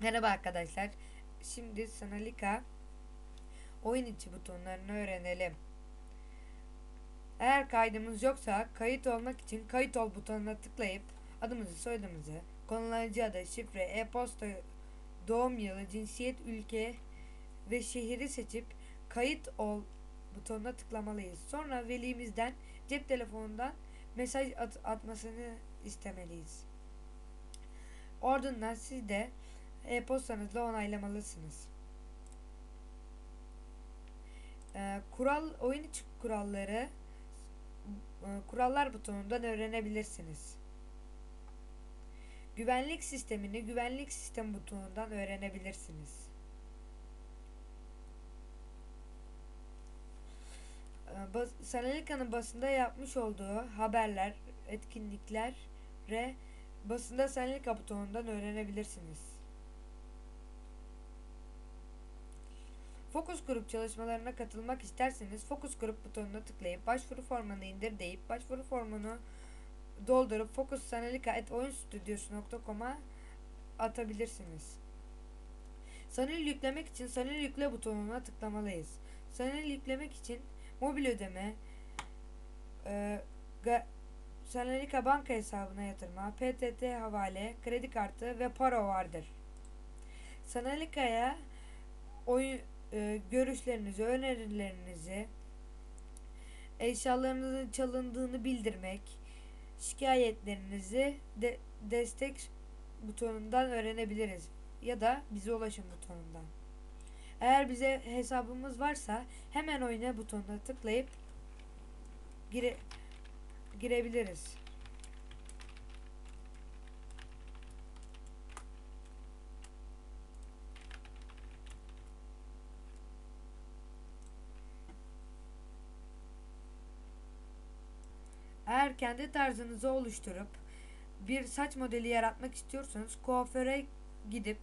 Merhaba arkadaşlar. Şimdi Sanalika oyun içi butonlarını öğrenelim. Eğer kaydımız yoksa kayıt olmak için kayıt ol butonuna tıklayıp adımızı, soyadımızı, kullanıcı adı, şifre, e-posta, doğum yılı, cinsiyet, ülke ve şehri seçip kayıt ol butonuna tıklamalıyız. Sonra velimizden cep telefonundan mesaj at- atmasını istemeliyiz. Ardından siz de e-postanızla onaylamalısınız. Ee, kural oyun içi kuralları e, kurallar butonundan öğrenebilirsiniz. Güvenlik sistemini güvenlik sistem butonundan öğrenebilirsiniz. Ee, bas, Sanalika'nın basında yapmış olduğu haberler, etkinlikler ve basında Sanalika butonundan öğrenebilirsiniz. Fokus grup çalışmalarına katılmak isterseniz Fokus grup butonuna tıklayıp başvuru formunu indir deyip başvuru formunu doldurup fokussanalika.oyunstudyosu.com'a atabilirsiniz. Sanal yüklemek için Sanal yükle butonuna tıklamalıyız. Sanal yüklemek için mobil ödeme, e, Sanalika banka hesabına yatırma, PTT havale, kredi kartı ve para vardır. Sanalika'ya oyun e, görüşlerinizi, önerilerinizi, eşyalarınızın çalındığını bildirmek, şikayetlerinizi de destek butonundan öğrenebiliriz ya da bize ulaşın butonundan. Eğer bize hesabımız varsa hemen oyna butonuna tıklayıp gire girebiliriz. Eğer kendi tarzınızı oluşturup bir saç modeli yaratmak istiyorsanız kuaföre gidip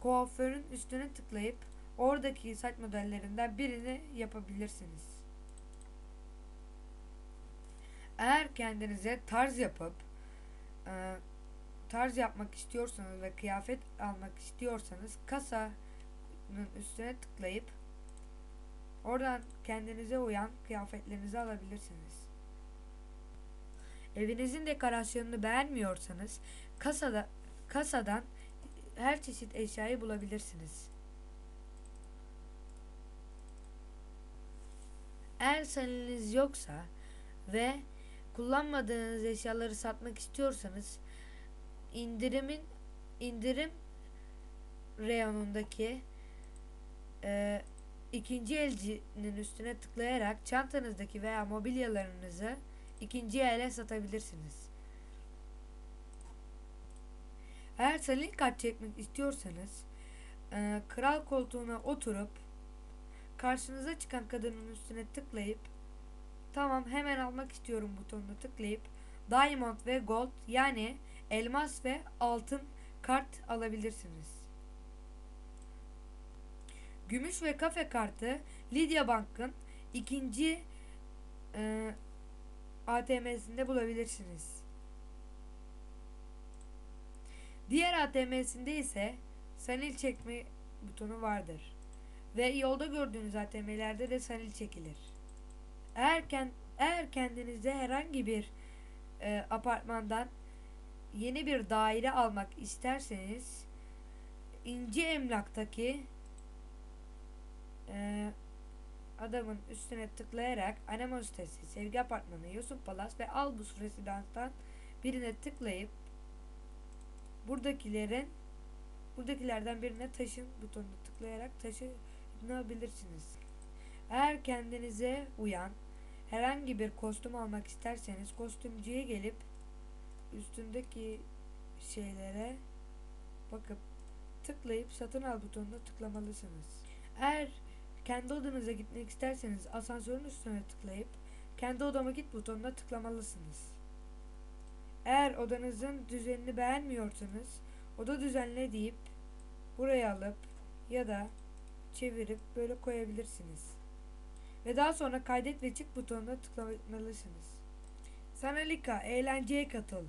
kuaförün üstüne tıklayıp oradaki saç modellerinden birini yapabilirsiniz. Eğer kendinize tarz yapıp e, tarz yapmak istiyorsanız ve kıyafet almak istiyorsanız kasanın üstüne tıklayıp oradan kendinize uyan kıyafetlerinizi alabilirsiniz. Evinizin dekorasyonunu beğenmiyorsanız kasada kasadan her çeşit eşyayı bulabilirsiniz. Eğer sanaliniz yoksa ve kullanmadığınız eşyaları satmak istiyorsanız indirimin indirim reyonundaki e, ikinci elcinin üstüne tıklayarak çantanızdaki veya mobilyalarınızı ikinci ele satabilirsiniz. Eğer salin kart çekmek istiyorsanız e, kral koltuğuna oturup karşınıza çıkan kadının üstüne tıklayıp tamam hemen almak istiyorum butonuna tıklayıp diamond ve gold yani elmas ve altın kart alabilirsiniz. Gümüş ve kafe kartı Lidya Bank'ın ikinci e, ATM'sinde bulabilirsiniz. Diğer ATM'sinde ise sanil çekme butonu vardır. Ve yolda gördüğünüz ATM'lerde de sanil çekilir. Eğer, eğer kendinize herhangi bir e, apartmandan yeni bir daire almak isterseniz ince emlaktaki e, adamın üstüne tıklayarak Anemo sitesi, Sevgi Apartmanı, Yusuf Palas ve Albus Residans'tan birine tıklayıp buradakilerin buradakilerden birine taşın butonuna tıklayarak taşınabilirsiniz. Eğer kendinize uyan herhangi bir kostüm almak isterseniz kostümcüye gelip üstündeki şeylere bakıp tıklayıp satın al butonuna tıklamalısınız. Eğer kendi odanıza gitmek isterseniz asansörün üstüne tıklayıp kendi odama git butonuna tıklamalısınız. Eğer odanızın düzenini beğenmiyorsanız oda düzenle deyip buraya alıp ya da çevirip böyle koyabilirsiniz. Ve daha sonra kaydet ve çık butonuna tıklamalısınız. Sanalika eğlenceye katıl.